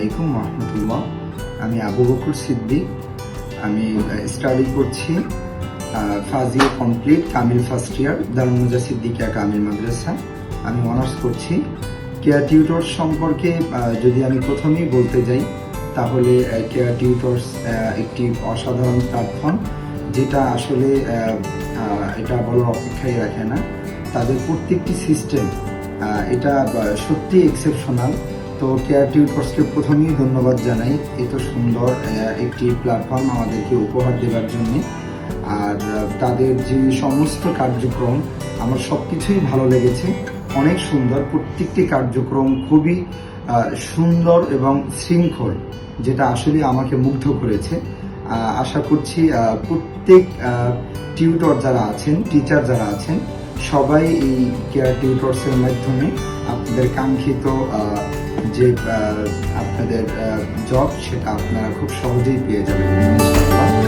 আলাইকুম রহমতুল্লাহ। আমি আবু বকুর সিদ্দিক। আমি স্টাডি করছি ফাজিও কমপ্লিট কামিল ফার্স্ট ইয়ার দারুমুজা সিদ্দিকিয়া কামিল মাদ্রাসা। আমি অনার্স করছি। কেয়ার টিউটর সম্পর্কে যদি আমি প্রথমেই বলতে যাই, তাহলে কেয়ার টিউটর্স একটি অসাধারণ প্ল্যাটফর্ম যেটা আসলে এটা বলার অপেক্ষাই রাখে না। তাদের প্রত্যেকটি সিস্টেম এটা সত্যি এক্সেপশনাল তো কেয়ার টিউটর্সকে প্রথমেই ধন্যবাদ জানাই। এত সুন্দর একটি প্ল্যাটফর্ম আমাদেরকে উপহার দেওয়ার জন্য। আর তাদের যে সমস্ত কার্যক্রম, আমার সব কিছুই ভালো লেগেছে। অনেক সুন্দর, প্রত্যেকটি কার্যক্রম খুবই সুন্দর এবং শৃঙ্খল, যেটা আসলে আমাকে মুগ্ধ করেছে। আশা করছি প্রত্যেক টিউটর যারা আছেন টিচার যারা আছেন, সবাই এই কেয়ার টিউটর্সের মাধ্যমে আপনাদের কাঙ্ক্ষিত যে আপনাদের জব সেটা আপনারা খুব সহজেই পেয়ে যাবেন।